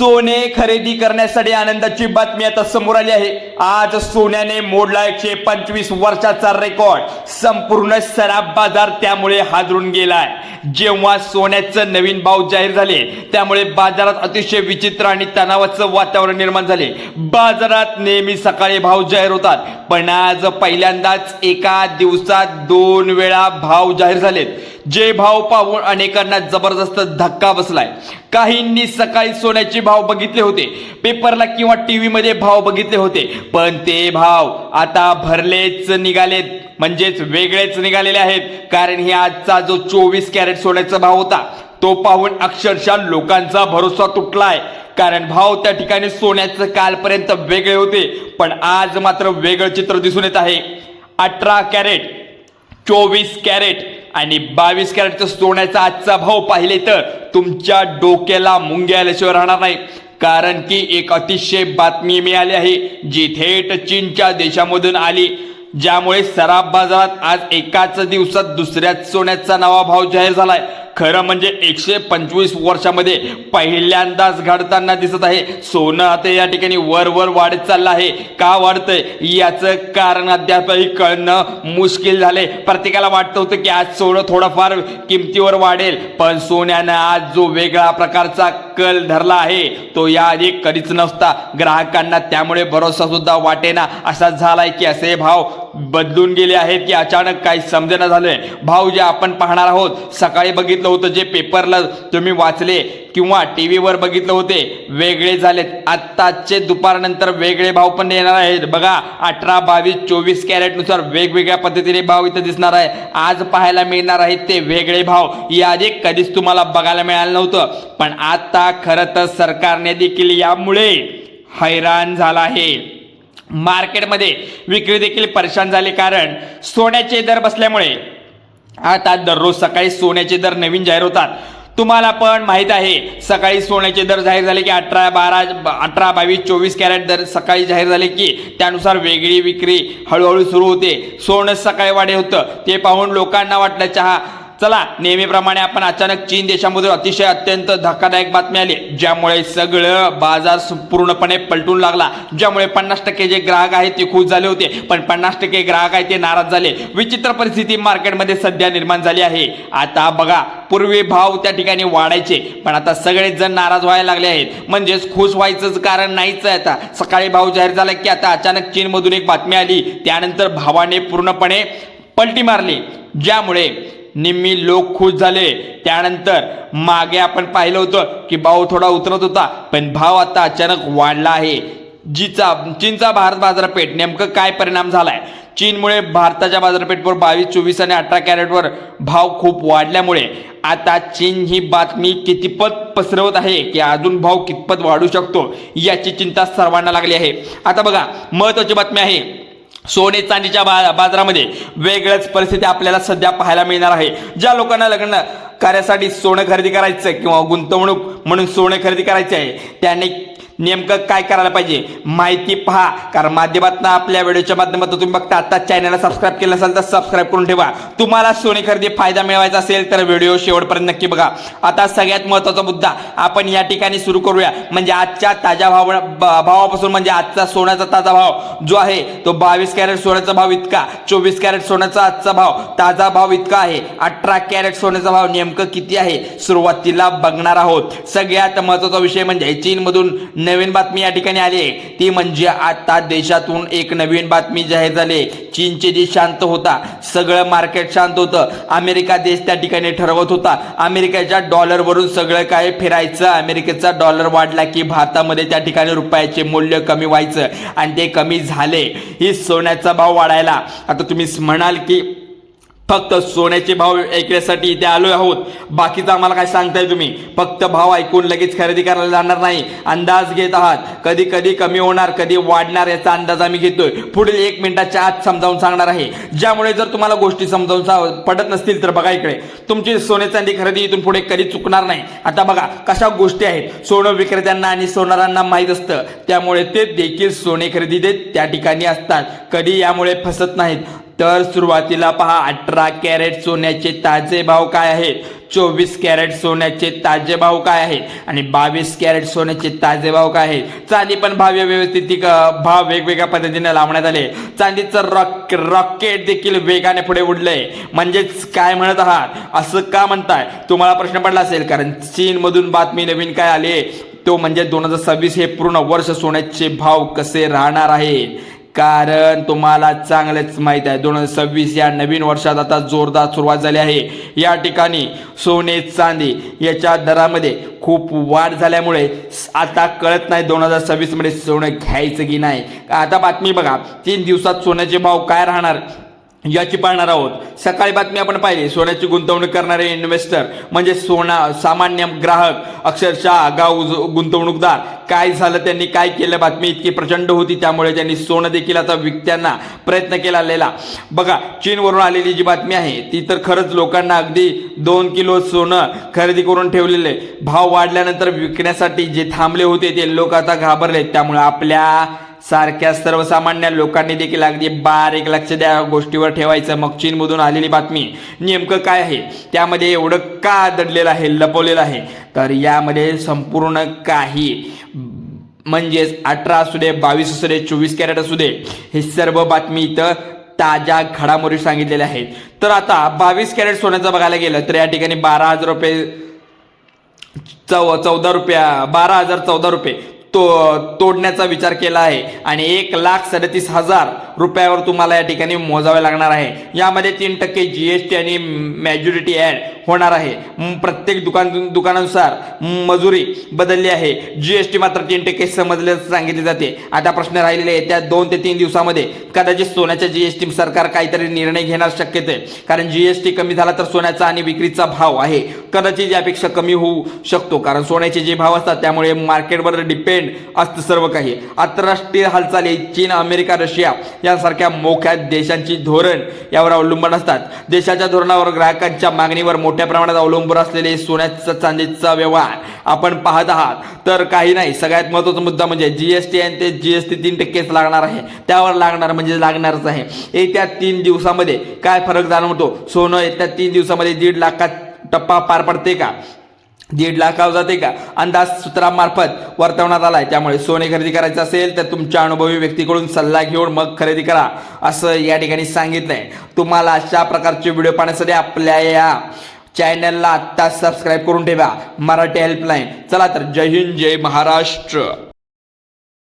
सोने खरेदी करण्यासाठी आनंदाची बातमी आता समोर आली आहे. आज सोन्याने मोडला एकशे पंचवीस वर्षाचा रेकॉर्ड. संपूर्ण सराब बाजार त्यामुळे हादरून गेलाय. जेव्हा सोन्याचं नवीन भाव जाहीर झाले त्यामुळे बाजारात अतिशय विचित्र आणि तणावाचं वातावरण निर्माण झाले. बाजारात नेहमी सकाळी भाव जाहीर होतात पण आज पहिल्यांदाच एका दिवसात दोन वेळा भाव जाहीर झालेत. जे भाव पाहून अनेकांना जबरदस्त धक्का बसलाय. काहींनी सकाळी सोन्याचे भाव बघितले होते. पेपरला किंवा टीव्ही मध्ये भाव बघितले होते. पण ते भाव आता भरलेच निघालेत. म्हणजेच वेगळेच निघालेले आहेत. कारण हे आजचा जो चोवीस कॅरेट सोन्याचा भाव होता तो पाहून अक्षरशः लोकांचा भरोसा तुटलाय. कारण भाव त्या ठिकाणी सोन्याचं कालपर्यंत वेगळे होते. पण आज मात्र वेगळं चित्र दिसून येत आहे. अठरा कॅरेट चोवीस कॅरेट आणि बावीस कॅरेटचं सोन्याचा आजचा भाव पाहिले तर तुमच्या डोक्याला मुंग्या आल्याशिवाय राहणार नाही. कारण की एक अतिशय बातमी मिळाली आहे जी थेट चीनच्या देशामधून आली. ज्यामुळे सराब बाजारात आज एकाच दिवसात दुसऱ्याच सोन्याचा नवा भाव जाहीर झालाय. खरं म्हणजे एकशे पंचवीस वर्षामध्ये पहिल्यांदाच घडताना दिसत आहे. सोनं आता या ठिकाणी वर वर वाढत चाललं आहे. का वाढतंय? याचं कारण अद्यापही कळणं मुश्किल झाले प्रत्येकाला वाटतं होतं की आज सोनं थोडंफार किमतीवर वाढेल पण सोन्यानं आज जो वेगळा प्रकारचा कल धरला आहे तो याआधी कधीच नसता. ग्राहकांना त्यामुळे भरोसा सुद्धा वाटेना. असा झालाय की असे भाव बदलून गेले आहेत की अचानक काही समजेना झाले भाऊ जे आपण पाहणार आहोत सकाळी बघितलं होतं जे पेपरला तुम्ही वाचले किंवा टी व्हीवर बघितलं होते वेगळे झालेत. आत्ताचे दुपारनंतर वेगळे भाव पण येणार आहेत. बघा अठरा बावीस चोवीस कॅरेटनुसार वेगवेगळ्या पद्धतीने भाव इथं दिसणार आहे. आज पाहायला मिळणार आहेत ते वेगळे भाव याआधी कधीच तुम्हाला बघायला मिळालं नव्हतं. पण आता खरं तर सरकारने देखील यामुळे हैराण झाला आहे. मार्केटमध्ये विक्री देखील परेशान झाली कारण सोन्याचे दर बसल्यामुळे आता दररोज सकाळी सोन्याचे दर नवीन जाहीर होतात. तुम्हाला पण माहीत आहे सकाळी सोन्याचे दर जाहीर झाले की अठरा बारा अठरा बावीस चोवीस कॅरेट दर सकाळी जाहीर झाले की त्यानुसार वेगळी विक्री हळूहळू सुरू होते. सोनं सकाळी वाढे होतं. ते पाहून लोकांना वाटलं चहा चला नेहमीप्रमाणे आपण अचानक चीन देशामधून अतिशय अत्यंत धक्कादायक बातमी आली ज्यामुळे सगळं बाजार पूर्णपणे पलटून लागला. ज्यामुळे पन्नास टक्के जे ग्राहक आहेत ते खुश झाले होते. पण पन्नास टक्के ग्राहक आहेत ते नाराज झाले. विचित्र परिस्थिती मार्केटमध्ये सध्या निर्माण झाली आहे. आता बघा पूर्वी भाव त्या ठिकाणी वाढायचे पण आता सगळेच जण नाराज व्हायला लागले आहेत. म्हणजेच खुश व्हायचंच कारण नाहीच आहे आता. सकाळी भाव जाहीर झाला की आता अचानक चीनमधून एक बातमी आली. त्यानंतर भावाने पूर्णपणे पलटी मारली. ज्यामुळे निम्मी लोक खुश झाले. त्यानंतर मागे आपण पाहिलं होतं की भाव थोडा उतरत होता पण भाव आता अचानक वाढला आहे. जीचा चीनचा भारत बाजारपेठ नेमकं काय परिणाम झालाय? चीनमुळे भारताच्या बाजारपेठवर बावीस चोवीस आणि अठरा कॅरेटवर भाव खूप वाढल्यामुळे आता चीन ही बातमी कितीपत पसरवत आहे की अजून भाव कितपत वाढू शकतो याची चिंता सर्वांना लागली आहे. आता बघा महत्वाची बातमी आहे. सोने चांदीच्या बा बाजारामध्ये वेगळ्याच परिस्थिती आपल्याला सध्या पाहायला मिळणार आहे. ज्या लोकांना लग्न कार्यासाठी सोनं खरेदी करायचं आहे किंवा गुंतवणूक म्हणून सोने खरेदी करायचे आहे त्यांनी नेमकं काय करायला पाहिजे? माहिती पहा. कारण माध्यमातून आपल्या व्हिडिओच्या माध्यमातून तुम्ही बघता आता चॅनलला सबस्क्राईब केलं असेल तर सबस्क्राईब करून ठेवा. तुम्हाला सोने खरेदी फायदा मिळवायचा असेल तर व्हिडिओ शेवटपर्यंत नक्की बघा. आता सगळ्यात महत्त्वाचा मुद्दा आपण या ठिकाणी सुरू करूया. म्हणजे आजच्या ताज्या भाव भावापासून म्हणजे आजचा सोन्याचा ताजा भाव जो आहे तो बावीस कॅरेट सोन्याचा भाव इतका चोवीस कॅरेट सोन्याचा आजचा भाव ताजा भाव इतका आहे. अठरा कॅरेट सोन्याचा भाव नेमकं किती आहे? सुरुवातीला बघणार आहोत. सगळ्यात महत्त्वाचा विषय म्हणजे चीनमधून नवीन बातमी या ठिकाणी आली आहे. ती म्हणजे आता देशातून एक नवीन बातमी जाहीर झाली चीनचे देश शांत होता सगळं मार्केट शांत होतं. अमेरिका देश त्या ठिकाणी ठरवत होता. अमेरिकेच्या डॉलरवरून सगळं काय फिरायचं? अमेरिकेचा डॉलर वाढला की भारतामध्ये त्या ठिकाणी रुपयाचे मूल्य कमी व्हायचं. आणि ते कमी झाले. ही सोन्याचा भाव वाढायला. आता तुम्ही म्हणाल की फक्त सोन्याचे भाव ऐकण्यासाठी इथे आलो आहोत. बाकीचं आम्हाला काय सांगताय तुम्ही? फक्त भाव ऐकून लगेच खरेदी करायला जाणार नाही. अंदाज घेत आहात. कधी कधी कमी होणार कधी वाढणार याचा अंदाज आम्ही घेतोय. पुढील एक मिनिटाच्या आत समजावून सांगणार आहे. ज्यामुळे जर तुम्हाला गोष्टी समजावून पडत नसतील तर बघा इकडे. तुमची सोने चांदी खरेदी इथून पुढे कधी चुकणार नाही. आता बघा कशा गोष्टी आहेत. सोनं विक्रेत्यांना आणि सोनारांना माहीत असतं. त्यामुळे ते देखील सोने खरेदी देत त्या ठिकाणी असतात. कधी यामुळे फसत नाहीत. तर सुरुवातीला पहा अठरा कॅरेट सोन्याचे ताजे भाव काय आहेत? चोवीस कॅरेट सोन्याचे ताजे भाव काय आहेत? आणि बावीस कॅरेट सोन्याचे ताजे भाव काय आहेत? चांदी पण भाव व्यवस्थित भाव वेगवेगळ्या पद्धतीने लावण्यात आले. चांदीचं रॉक रॉकेट देखील वेगाने पुढे उडलंय. म्हणजेच काय म्हणत आहात? असं का म्हणताय? तुम्हाला प्रश्न पडला असेल कारण चीन मधून बातमी नवीन काय आली तो म्हणजे दोन हजार सव्वीस हे पूर्ण वर्ष सोन्याचे भाव कसे राहणार आहेत? कारण तुम्हाला चांगलेच माहीत आहे. दोन हजार सव्वीस या नवीन वर्षात आता जोरदार सुरुवात झाली आहे. या ठिकाणी सोने चांदी याच्या दरामध्ये खूप वाढ झाल्यामुळे आता कळत नाही दोन हजार सव्वीसमध्ये सोनं घ्यायचं की नाही. आता बातमी बघा तीन दिवसात सोन्याचे भाव काय राहणार? याची पाहणार आहोत. सकाळी बातमी आपण पाहिली सोन्याची गुंतवणूक करणारे इन्व्हेस्टर म्हणजे सोना सामान्य ग्राहक अक्षरशः आगाऊ गुंतवणूकदार. काय झालं त्यांनी काय केलं? बातमी इतकी प्रचंड होती त्यामुळे त्यांनी सोनं देखील आता विकत्यांना प्रयत्न केला आलेला. बघा चीनवरून आलेली जी बातमी आहे ती तर खरंच लोकांना अगदी दोन किलो सोनं खरेदी करून ठेवलेले. भाव वाढल्यानंतर विकण्यासाठी जे थांबले होते ते लोक आता घाबरले त्यामुळे आपल्या सारख्या सर्वसामान्य लोकांनी देखील अगदी बारीक लक्ष द्या. गोष्टीवर ठेवायचं. मग चीनमधून आलेली बातमी नेमकं काय आहे? त्यामध्ये एवढं का दडलेलं आहे लपवलेलं आहे? तर यामध्ये संपूर्ण काही म्हणजेच अठरा असू दे बावीस असू दे चोवीस कॅरेट असू दे हे सर्व बातमी इथं ताज्या घडामोडी सांगितलेल्या आहेत. तर आता बावीस कॅरेट सोन्याचं बघायला गेलं तर या ठिकाणी बारा हजार रुपये चौ चौदा रुपया बारा हजार चौदा रुपये. तो तोडण्याचा विचार केला आहे. आणि एक लाख सदतीस हजार रुपयावर तुम्हाला या ठिकाणी मोजावे लागणार आहे. यामध्ये तीन टक्के जी एस टी आणि मॅज्युरिटी ॲड होणार आहे. प्रत्येक दुकान दुकानानुसार मजुरी बदलली आहे. जी एस टी मात्र तीन टक्के समजले सांगितले जाते. आता प्रश्न राहिलेले आहे त्या दोन ते तीन दिवसामध्ये कदाचित सोन्याच्या जी एस टी सरकार काहीतरी निर्णय घेणार शक्यते. आहे कारण टी कमी झाला तर सोन्याचा आणि विक्रीचा भाव आहे. कदाचित यापेक्षा कमी होऊ शकतो. कारण सोन्याचे जे भाव असतात त्यामुळे मार्केटवर डिपेंड असतं सर्व काही आंतरराष्ट्रीय हालचाली चीन अमेरिका रशिया या यांसारख्या मोठ्या देशांची धोरण यावर अवलंबून असतात. देशाच्या धोरणावर ग्राहकांच्या मागणीवर मोठ्या प्रमाणात अवलंबून असलेले सोन्याचा चांदीचा व्यवहार आपण पाहत आहात. तर काही नाही सगळ्यात महत्त्वाचा मुद्दा म्हणजे जीएसटी आणि ते जीएसटी तीन टक्केच लागणार आहे. त्यावर लागणार म्हणजे लागणारच आहे. येत्या तीन दिवसामध्ये काय फरक जाणवतो? सोनं येत्या तीन दिवसामध्ये दीड लाखात टप्पा पार पडते का? दीड लाखावर जाते का? अंदाज सूत्रामार्फत वर्तवण्यात आलाय. त्यामुळे सोने खरेदी करायचं असेल तर तुमच्या अनुभवी व्यक्तीकडून सल्ला घेऊन मग खरेदी करा असं या ठिकाणी सांगितलंय. तुम्हाला अशा प्रकारचे व्हिडिओ पाहण्यासाठी आपल्या या चॅनलला आत्ता सबस्क्राईब करून ठेवा. मराठी हेल्पलाईन. चला तर जय हिंद जय महाराष्ट्र.